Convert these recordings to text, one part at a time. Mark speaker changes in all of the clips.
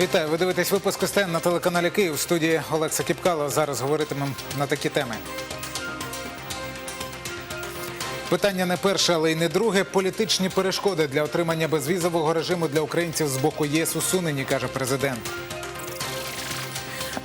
Speaker 1: Вітаю, ви дивитесь випуск СТН на телеканалі Київ. В студії Олекса Кіпкало. Зараз говоритимемо на такі теми. Питання не перше, але й не друге. Політичні перешкоди для отримання безвізового режиму для українців з боку ЄС усунені, каже президент.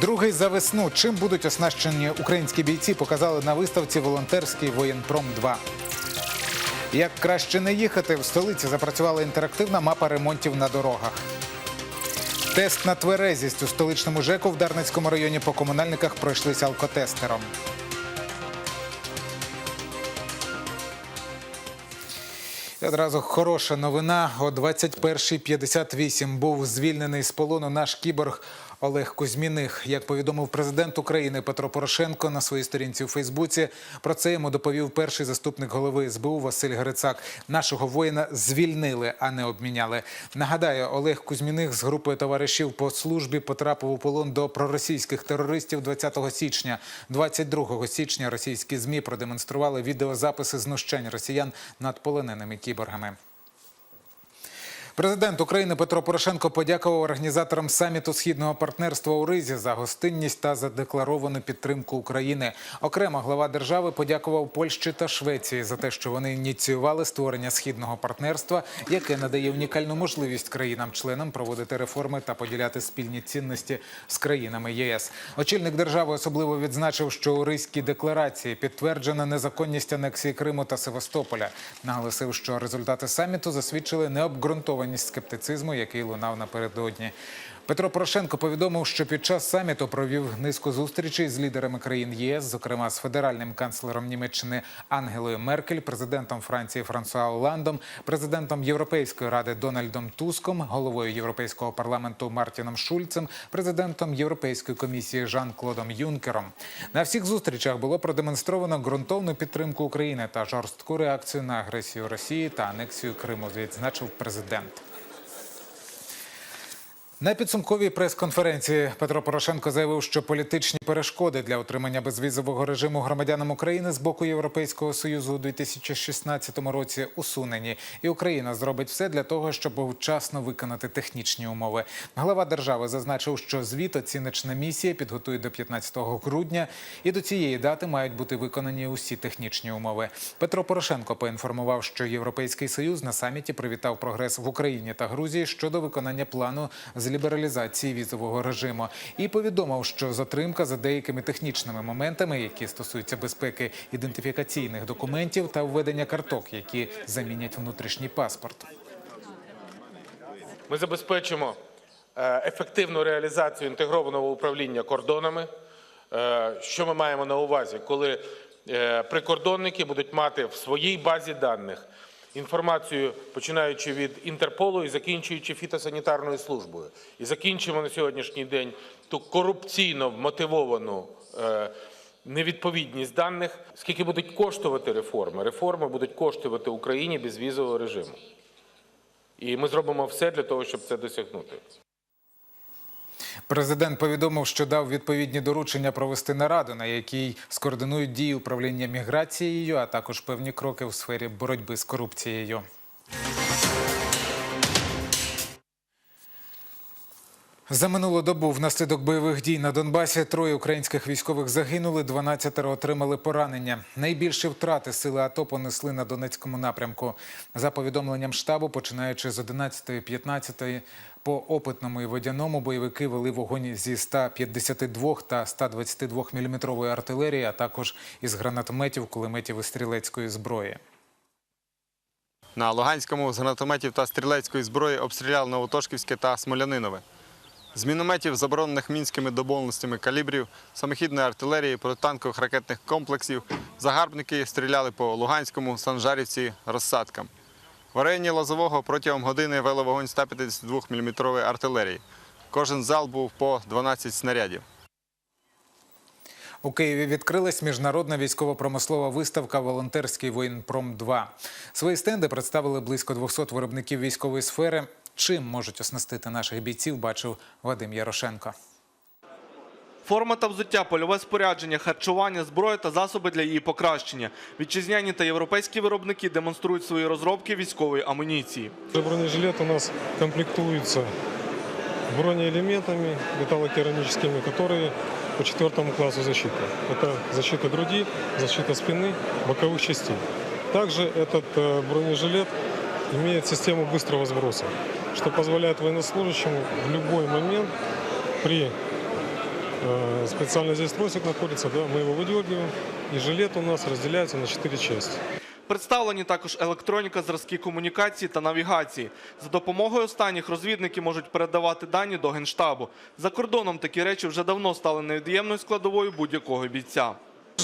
Speaker 1: Другий за весну. Чим будуть оснащені українські бійці, показали на виставці волонтерський воєнпром 2 Як краще не їхати, в столиці запрацювала інтерактивна мапа ремонтів на дорогах. Тест на тверезість у столичному ЖЕКу в Дарницькому районі по комунальниках пройшлися алкотестером. Одразу хороша новина. О 21.58 був звільнений з полону наш кіборг Олег Кузьміних. Як повідомив президент України Петро Порошенко на своїй сторінці у Фейсбуці, про це йому доповів перший заступник голови СБУ Василь Грицак. Нашого воїна звільнили, а не обміняли. Нагадаю, Олег Кузьміних з групою товаришів по службі потрапив у полон до проросійських терористів 20 січня. 22 січня російські змі продемонстрували відеозаписи знущань росіян над полоненими кіборгами. Президент України Петро Порошенко подякував організаторам саміту східного партнерства у Ризі за гостинність та задекларовану підтримку України. Окремо глава держави подякував Польщі та Швеції за те, що вони ініціювали створення східного партнерства, яке надає унікальну можливість країнам-членам проводити реформи та поділяти спільні цінності з країнами ЄС. Очільник держави особливо відзначив, що у Ризькій декларації підтверджена незаконність анексії Криму та Севастополя. Наголосив, що результати саміту засвідчили необґрунтованість скептицизму, який лунав напередодні. Петро Порошенко повідомив, що під час саміту провів низку зустрічей з лідерами країн ЄС, зокрема з федеральним канцлером Німеччини Ангелою Меркель, президентом Франції Франсуа Оландом, президентом Європейської ради Дональдом Туском, головою Європейського парламенту Мартіном Шульцем, президентом Європейської комісії Жан Клодом Юнкером. На всіх зустрічах було продемонстровано ґрунтовну підтримку України та жорстку реакцію на агресію Росії та анексію Криму, відзначив президент. На підсумковій прес-конференції Петро Порошенко заявив, що політичні перешкоди для отримання безвізового режиму громадянам України з боку Європейського союзу у 2016 році усунені, і Україна зробить все для того, щоб вчасно виконати технічні умови. Глава держави зазначив, що звіт оціночна місія підготує до 15 грудня, і до цієї дати мають бути виконані усі технічні умови. Петро Порошенко поінформував, що Європейський союз на саміті привітав прогрес в Україні та Грузії щодо виконання плану з лібералізації візового режиму і повідомив, що затримка за деякими технічними моментами, які стосуються безпеки ідентифікаційних документів та введення карток, які замінять внутрішній паспорт.
Speaker 2: Ми забезпечимо е, ефективну реалізацію інтегрованого управління кордонами. Е, Що ми маємо на увазі, коли е, прикордонники будуть мати в своїй базі даних інформацію, починаючи від Інтерполу і закінчуючи фітосанітарною службою, і закінчимо на сьогоднішній день ту корупційно вмотивовану е, невідповідність даних, скільки будуть коштувати реформи. Реформи будуть коштувати Україні безвізового режиму. І ми зробимо все для того, щоб це досягнути.
Speaker 1: Президент повідомив, що дав відповідні доручення провести нараду, на якій скоординують дії управління міграцією, а також певні кроки у сфері боротьби з корупцією. За минулу добу внаслідок бойових дій на Донбасі троє українських військових загинули, 12 отримали поранення. Найбільші втрати сили АТО понесли на Донецькому напрямку. За повідомленням штабу, починаючи з 11-15 по опитному і водяному бойовики вели вогонь зі 152 та 122 мм артилерії, а також із гранатометів, кулеметів і стрілецької зброї.
Speaker 3: На Луганському з гранатометів та стрілецької зброї обстріляли Новотошківське та Смолянинове. З мінометів, заборонених мінськими домовленостями калібрів, самохідної артилерії, протитанкових ракетних комплексів, загарбники стріляли по Луганському, Санжарівці, розсадкам. В районі Лозового протягом години вели вогонь 152 мм артилерії. Кожен зал був по 12 снарядів.
Speaker 1: У Києві відкрилась міжнародна військово-промислова виставка Волонтерський воєнпром 2 Свої стенди представили близько 200 виробників військової сфери. Чим можуть оснастити наших бійців, бачив Вадим Ярошенко.
Speaker 4: Форма та взуття, польове спорядження, харчування, зброя та засоби для її покращення. Вітчизняні та європейські виробники демонструють свої розробки військової амуніції.
Speaker 5: Бронежилет у нас комплектуется бронеэлементами металлокерамическими, которые по четвертому классу защиты. Это защита груди, защита спины, боковых частей. Также этот э, бронежилет имеет систему быстрого сброса, что позволяет военнослужащему в любой момент при э, специально здесь тросик находится, да, мы его выдергиваем, и жилет у нас разделяется на четыре части.
Speaker 4: Представлені також електроніка, зразки комунікації та навігації. За допомогою останніх розвідники можуть передавати дані до Генштабу. За кордоном такі речі вже давно стали невід'ємною складовою будь-якого бійця.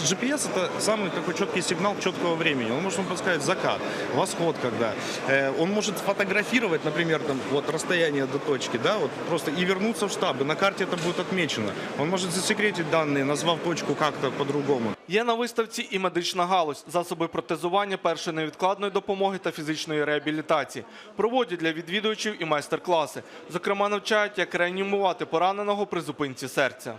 Speaker 6: GPS это самый такой четкий сигнал четкого времени. Он может вам подсказать закат, восход когда. Э, Он может фотографировать, например, там, вот расстояние до точки, да, вот просто и вернуться в штаб. И на карте это будет отмечено. Он может засекретить данные, назвав точку как-то по-другому.
Speaker 4: Є на виставці і медична галузь, засоби протезування першої невідкладної допомоги та фізичної реабілітації. Проводять для відвідувачів і майстер-класи. Зокрема, навчають, як реанімувати пораненого при зупинці серця.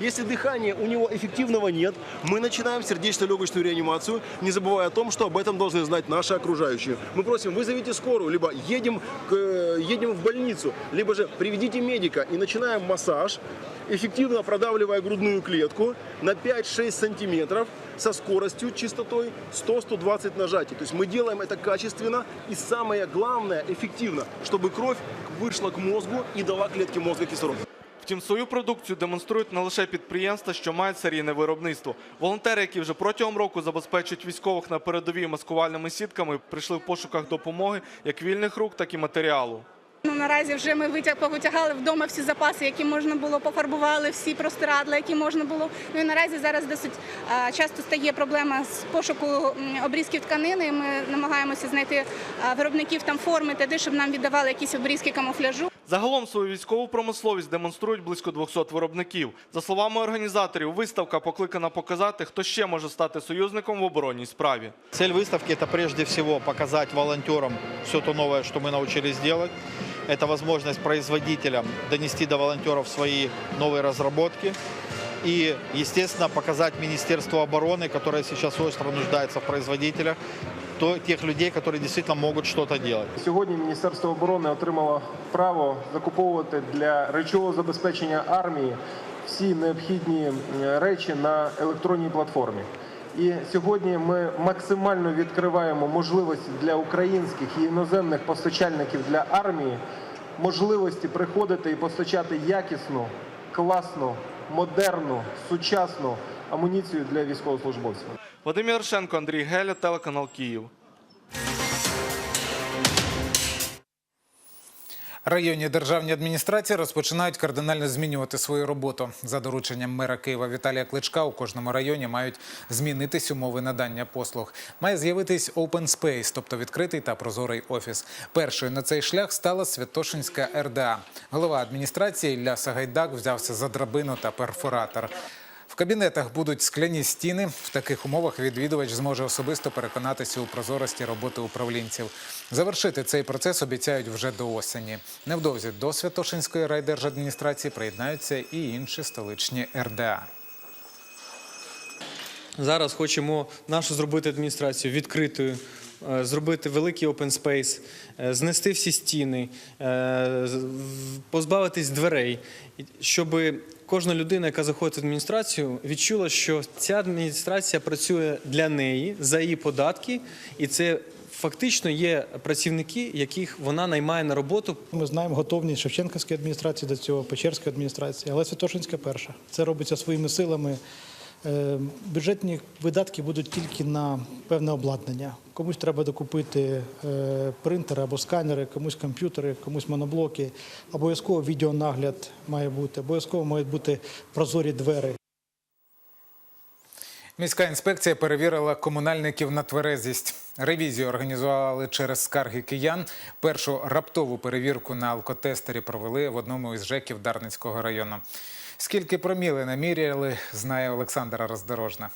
Speaker 7: Если дыхания у него эффективного нет, мы начинаем сердечно-легочную реанимацию, не забывая о том, что об этом должны знать наши окружающие. Мы просим, вызовите скорую, либо едем, к, едем в больницу, либо же приведите медика и начинаем массаж, эффективно продавливая грудную клетку на 5-6 сантиметров со скоростью, частотой 100-120 нажатий. То есть мы делаем это качественно и самое главное, эффективно, чтобы кровь вышла к мозгу и дала клетке мозга кислород.
Speaker 4: Втім, свою продукцію демонструють не лише підприємства, що мають серійне виробництво. Волонтери, які вже протягом року забезпечують військових на передовій маскувальними сітками, прийшли в пошуках допомоги як вільних рук, так і матеріалу.
Speaker 8: Ну, наразі вже ми витяг повитягали вдома всі запаси, які можна було, пофарбували всі простирадла, які можна було. Ну і наразі зараз досить а, часто стає проблема з пошуку обрізків тканини. Ми намагаємося знайти а, виробників там форми ТД, щоб нам віддавали якісь обрізки камуфляжу.
Speaker 4: Загалом свою військову промисловість демонструють близько 200 виробників. За словами організаторів, виставка покликана показати, хто ще може стати союзником в оборонній справі.
Speaker 9: Цель выставки – это прежде всего показать волонтерам все то новое, что мы научились делать. Это возможность производителям донести до волонтеров свои новые разработки. И, естественно, показать Министерству обороны, которое сейчас остро нуждается в производителях, то, тех людей, которые действительно могут что-то делать.
Speaker 10: Сьогодні Міністерство оборони отримало право закуповувати для речового забезпечення армії всі необхідні речі на електронній платформі. І сьогодні ми максимально відкриваємо можливості для українських і іноземних постачальників для армії, можливості приходити і постачати якісну, класну, модерну, сучасну амуніцію для військовослужбовців.
Speaker 4: Вадим Ярошенко, Андрій Геля, телеканал Київ.
Speaker 1: Районні державні адміністрації розпочинають кардинально змінювати свою роботу. За дорученням мера Києва Віталія Кличка у кожному районі мають змінитись умови надання послуг. Має з'явитись open space, тобто відкритий та прозорий офіс. Першою на цей шлях стала Святошинська РДА. Голова адміністрації Ілля Сагайдак взявся за драбину та перфоратор. Кабінетах будуть скляні стіни. В таких умовах відвідувач зможе особисто переконатися у прозорості роботи управлінців. Завершити цей процес обіцяють вже до осені. Невдовзі до Святошинської райдержадміністрації приєднаються і інші столичні РДА.
Speaker 11: Зараз хочемо нашу зробити адміністрацію відкритою, зробити великий open space, е, знести всі стіни, е, позбавитись дверей, щоб кожна людина, яка заходить в адміністрацію, відчула, що ця адміністрація працює для неї за її податки, і це фактично є працівники, яких вона наймає на роботу
Speaker 12: Ми знаємо готовність Шевченківської адміністрації до цього, Печерської адміністрації, але Святошинська перша. Це робиться своїми силами. Е, Бюджетні видатки будуть тільки на певне обладнання. Комусь треба докупити е, принтери або сканери, комусь комп'ютери, комусь моноблоки. Обов'язково відеонагляд має бути, обов'язково мають бути прозорі двері.
Speaker 1: Міська інспекція перевірила комунальників на тверезість. Ревізію організували через скарги киян. Першу раптову перевірку на алкотестері провели в одному із ЖЕКів Дарницького району. Скільки проміли наміряли, знає Олександра Роздорожна.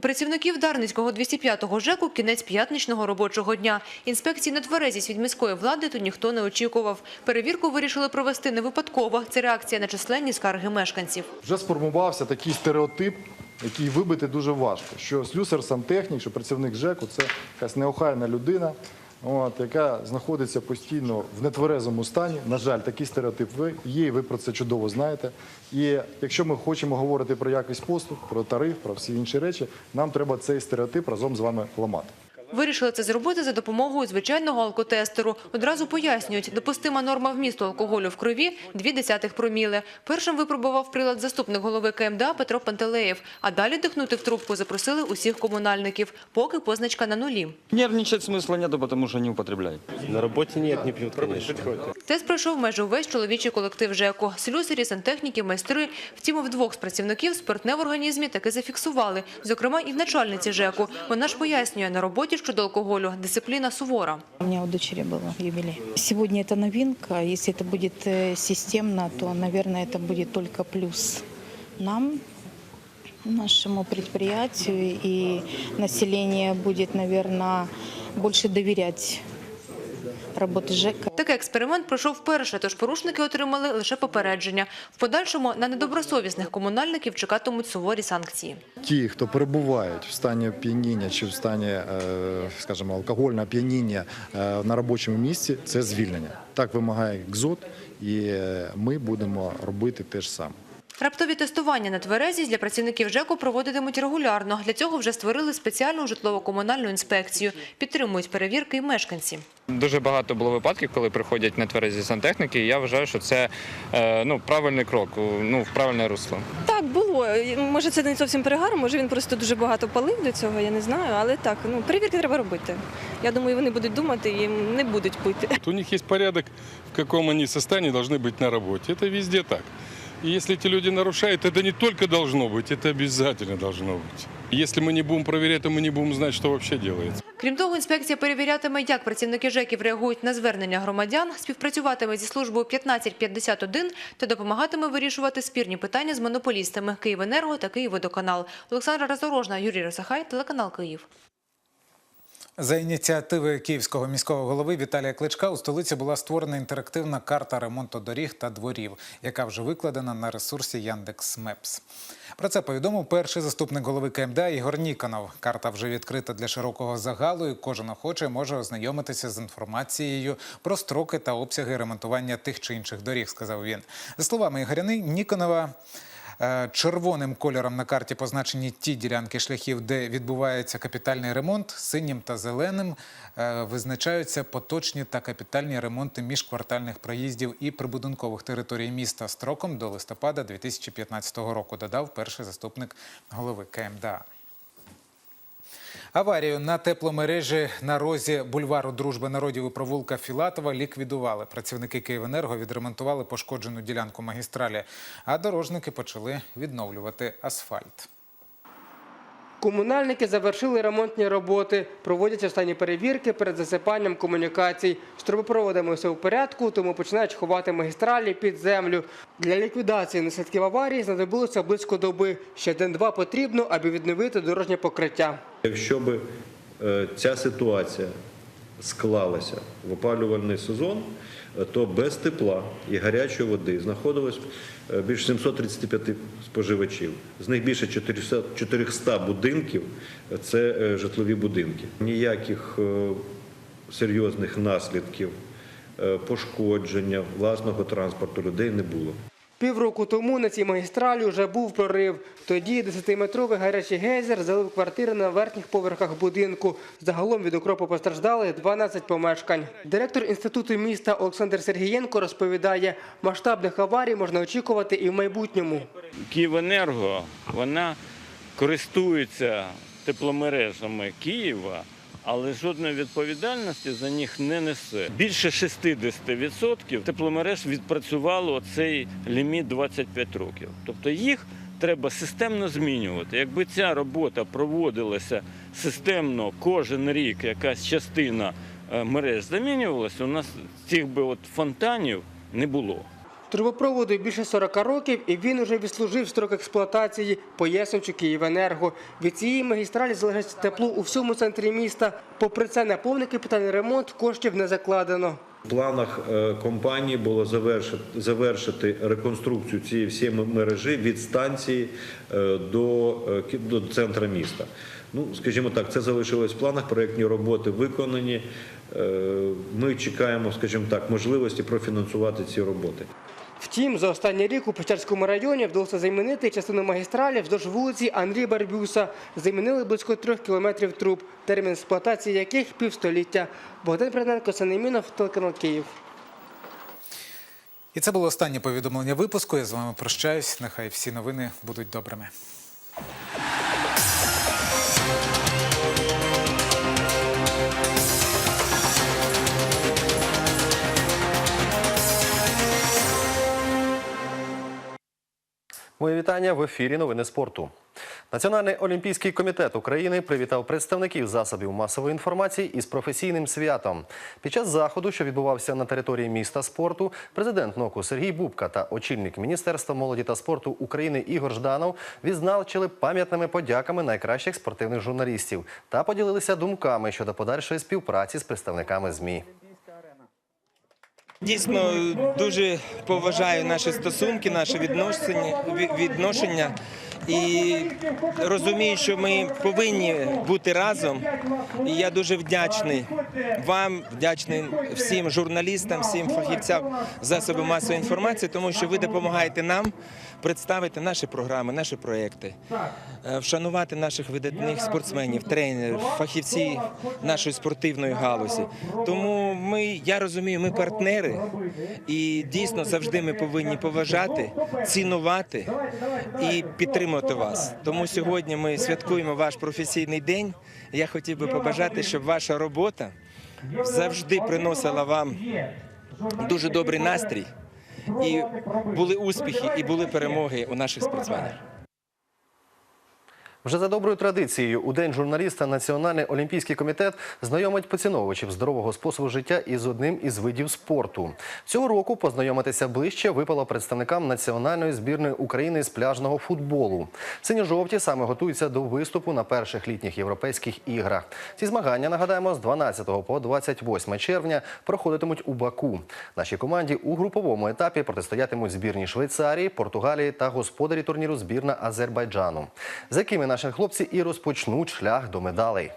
Speaker 13: У працівників Дарницького 205-го ЖЕКу кінець п'ятничного робочого дня. Інспекції на тверезість від міської влади тут ніхто не очікував. Перевірку вирішили провести не випадково. Це реакція на численні скарги мешканців.
Speaker 14: Вже сформувався такий стереотип, який вибити дуже важко. Що слюсар сантехнік, що працівник ЖЕКу це якась неохайна людина, от, яка знаходиться постійно в нетверезому стані. На жаль, такий стереотип ви- є, і ви про це чудово знаєте. І якщо ми хочемо говорити про якість послуг, про тариф, про всі інші речі, нам треба цей стереотип разом з вами ламати.
Speaker 13: Вирішили це зробити за допомогою звичайного алкотестеру. Одразу пояснюють, допустима норма вмісту алкоголю в крові – 0,2 проміли. Першим випробував прилад заступник голови КМДА Петро Пантелеєв. А далі дихнути в трубку запросили усіх комунальників, поки позначка на нулі.
Speaker 15: Нервничать смысла нету, потому что не употребляют.
Speaker 7: На работе нет, не пьют, конечно.
Speaker 13: Тест пройшов майже увесь чоловічий колектив ЖЕКу. Слюсарі, сантехніки, майстри. Втім, у двох з працівників спиртне в організмі таки зафіксували. Зокрема, і в начальниці ЖЕКу. Вона ж пояснює, на роботі щодо алкоголю дисципліна сувора.
Speaker 16: У меня у дочери был юбилей. Сегодня это новинка. Если это будет э, системно, то, наверное, это будет только плюс нам, нашему предприятию, и население будет, наверное, больше доверять работе ЖЭКа.
Speaker 13: Такий експеримент пройшов вперше, тож порушники отримали лише попередження. В подальшому на недобросовісних комунальників чекатимуть суворі санкції.
Speaker 14: Ті, хто перебувають в стані оп'яніння чи в стані, е, скажімо, алкогольного оп'яніння е, на робочому місці, це звільнення. Так вимагає КЗОТ, і е, ми будемо робити те ж саме.
Speaker 13: Раптові тестування на тверезість для працівників ЖЕКу проводитимуть регулярно. Для цього вже створили спеціальну житлово-комунальну інспекцію. Підтримують перевірки і мешканці.
Speaker 17: Дуже багато було випадків, коли приходять нетверезі сантехніки. і Я вважаю, що це е, ну, правильний крок, у- ну, в правильне русло.
Speaker 18: Так, було. Може, це не зовсім перегар, може він просто дуже багато палив до цього, я не знаю. Але так, ну перевірки треба робити. Я думаю, вони будуть думати і не будуть пити.
Speaker 5: У них есть порядок, в каком они состоянии должны быть на работе. Это везде так. И если эти люди нарушают, это не только должно быть, это обязательно должно быть. Если мы не будем проверять, то мы не будем знать, что вообще делается.
Speaker 13: Крім того, інспекція перевірятиме, як працівники ЖЕКів реагують на звернення громадян, співпрацюватиме зі службою 1551 та допомагатиме вирішувати спірні питання з монополістами «Київенерго» та «Київводоканал». Олександра Разорожна, Юрій Росахай, телеканал «Київ».
Speaker 1: За ініціативи київського міського голови Віталія Кличка у столиці була створена інтерактивна карта ремонту доріг та дворів, яка вже викладена на ресурсі Яндекс.Мепс. Про це повідомив перший заступник голови КМДА Ігор Ніконов. Карта вже відкрита для широкого загалу, і кожен охочий може ознайомитися з інформацією про строки та обсяги ремонтування тих чи інших доріг, сказав він. За словами Ігоря Ніконова, Червоним кольором на карті позначені ті ділянки шляхів, де відбувається капітальний ремонт. Синім та зеленим е, визначаються поточні та капітальні ремонти міжквартальних проїздів і прибудинкових територій міста строком до листопада 2015 року, додав перший заступник голови КМДА. Аварію на тепломережі на розі бульвару Дружби народів і провулка Філатова ліквідували. Працівники Київенерго відремонтували пошкоджену ділянку магістралі, а дорожники почали відновлювати асфальт.
Speaker 19: Комунальники завершили ремонтні роботи, проводять останні перевірки перед засипанням комунікацій. З трубопроводами все в порядку, тому починають ховати магістралі під землю. Для ліквідації наслідків аварії знадобилося близько доби. Ще день-два потрібно, аби відновити дорожнє покриття.
Speaker 20: Якщо б е, ця ситуація склалася в опалювальний сезон, е, то без тепла і гарячої води знаходилось е, більше 735 споживачів. З них більше 400 400 будинків – це е, житлові будинки. Ніяких серйозних наслідків пошкодження власного транспорту людей не було.
Speaker 19: Півроку тому на цій магістралі вже був прорив. Тоді 10-метровий гарячий гейзер залив квартири на верхніх поверхах будинку. Загалом від окропу постраждали 12 помешкань. Директор інституту міста Олександр Сергієнко розповідає, масштабних аварій можна очікувати і в майбутньому.
Speaker 21: Київенерго вона користується тепломережами Києва, але жодної відповідальності за них не несе. Більше 60% тепломереж відпрацювало цей ліміт 25 років. Тобто їх треба системно змінювати. Якби ця робота проводилася системно кожен рік, якась частина е, мереж замінювалася, у нас цих би от фонтанів не було.
Speaker 19: Трубопроводу більше 40 років, і він уже відслужив строк експлуатації, пояснюючи Київенерго. Від цієї магістралі залежить тепло у всьому центрі міста. Попри це, на повний капітальний ремонт коштів не закладено.
Speaker 20: В планах е, компанії було завершити, завершити реконструкцію цієї всієї мережі від станції е, до, е, до центра міста. Ну, скажімо так, це залишилось в планах, проєктні роботи виконані. ми чекаємо, скажімо так, можливості профінансувати ці роботи.
Speaker 19: Втім, за останній рік у Печерському районі вдалося замінити частину магістралі вздовж вулиці Андрія Барбюса. Замінили близько трьох кілометрів труб, термін експлуатації яких півстоліття. Богдан Приденко, Санемінов, телеканал Київ.
Speaker 1: І це було останнє повідомлення випуску. Я з вами прощаюсь. Нехай всі новини будуть добрими.
Speaker 22: Моє вітання в ефірі Новини спорту. Національний олімпійський комітет України привітав представників засобів масової інформації із професійним святом. Під час заходу, що відбувався на території міста спорту, президент НОКу Сергій Бубка та очільник Міністерства молоді та спорту України Ігор Жданов відзначили пам'ятними подяками найкращих спортивних журналістів та поділилися думками щодо подальшої співпраці з представниками ЗМІ.
Speaker 23: Дійсно дуже поважаю наші стосунки, наше відношення, відношення і розумію, що ми повинні бути разом. І я дуже вдячний вам, вдячний всім журналістам, всім фахівцям засобів масової інформації, тому що ви допомагаєте нам представити наші програми, наші проекти, е, вшанувати наших видатних спортсменів, тренерів, фахівців нашої спортивної галузі. Тому ми, я розумію, ми партнери, і дійсно завжди ми повинні поважати, цінувати і підтримувати вас. Тому сьогодні ми святкуємо ваш професійний день. Я хотів би побажати, щоб ваша робота завжди приносила вам дуже добрий настрій, і були успіхи, і були перемоги у наших спортсменів.
Speaker 22: Вже за доброю традицією, у день журналіста Національний олімпійський комітет знайомить поціновувачів здорового способу життя із одним із видів спорту. Цього року познайомитися ближче випало представникам національної збірної України з пляжного футболу. Синьо-жовті саме готуються до виступу на перших літніх європейських іграх. Ці змагання нагадаємо з 12 по 28 червня проходитимуть у Баку. Нашій команді у груповому етапі протистоятимуть збірні Швейцарії, Португалії та господарі турніру збірна Азербайджану, за якими наші хлопці і розпочнуть шлях до медалей.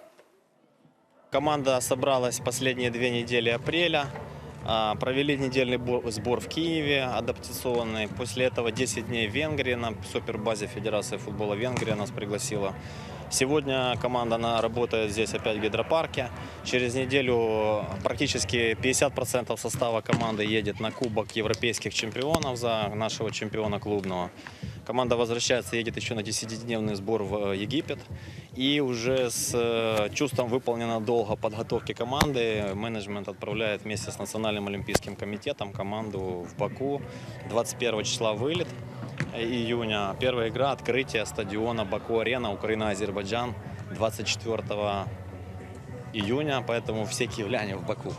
Speaker 24: Команда собралась последние две недели апреля. А, Провели недельный бо- сбор в Киеве адаптационный. После этого 10 дней в Венгрии на супербазе Федерации футбола Венгрия нас пригласила. Сегодня команда она работает здесь опять в гидропарке. Через неделю практически 50% состава команды едет на Кубок европейских чемпионов за нашего чемпиона клубного. Команда возвращается, едет еще на 10-дневный сбор в Египет. И уже с э, чувством выполненного долга подготовки команды менеджмент отправляет вместе с Национальным олимпийским комитетом команду в Баку. 21 числа вылет июня. Первая игра, открытие стадиона Баку-Арена, Украина-Азербайджан 24 июня. Поэтому все киевляне в Баку.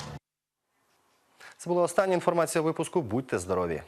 Speaker 22: Це була остання інформація випуску. Будьте здорові!